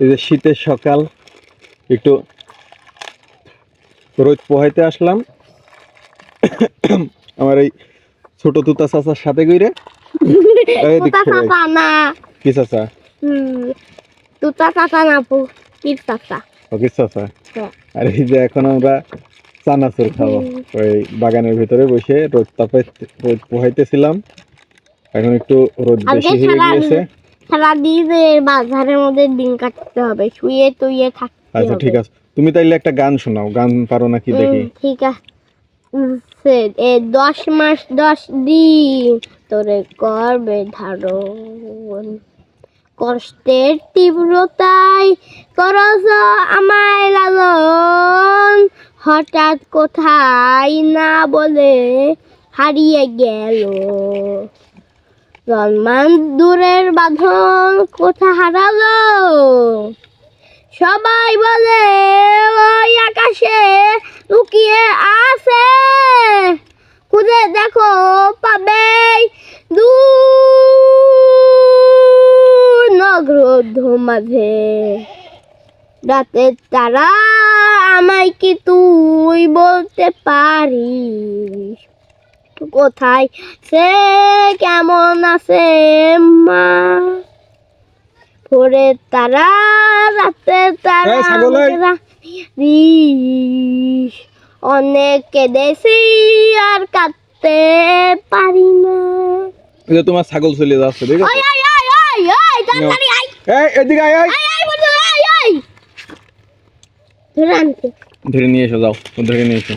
এই যে শীতের সকাল একটু রোদ পোহাইতে আসলাম। আমার এই ছোট তুতা চাচার সাথে কি চাচা? তুতা চাচা না কি চাচা? ওকে চাচা? হ্যাঁ। আর এই যে এখন আমরা চানাচুর খাব। ওই বাগানের ভিতরে বসে রোদ তাপে রোদ পোহাইতেছিলাম। এখন একটু রোদ বেশি হয়ে গিয়েছে। সারাদিনের বাজারের মধ্যে দিন কাটতে হবে শুয়ে টুয়ে থাকতে আচ্ছা ঠিক আছে। তুমি তাইলে একটা গান শোনাও গান পারো নাকি দেখি। ঠিক আছে। এ দশ মাস দশ দিন তোরে করবে ধারণ। কষ্টের তীব্রতায় করজ আমায় লালন। হঠাৎ কোথায় না বলে হারিয়ে গেল। জন্মান দূরের বাঁধন কোথা হারালো? সবাই বলে, ওই আকাশে লুকিয়ে আছে। খুঁজে দেখো পাবে দূর নগ্রধ মাঝে। রাতের তারা আমায় কি তুই বলতে পারিস? কোথায়? সে কেমন আছে মা? ভোরে তারা রাতে তারা অনেক কেঁদেছি আর কাঁদতে পারি না। তোমার ছাগল চলে যাচ্ছে আছে? ওই ওই ওই ওই ওই তাড়াতাড়ি আই এই এদিকে আয় আয়। আই আই বন্ধু আই আই ধরে আনতে। ধরে নিয়ে এসো যাও ধরে নিয়ে এসো।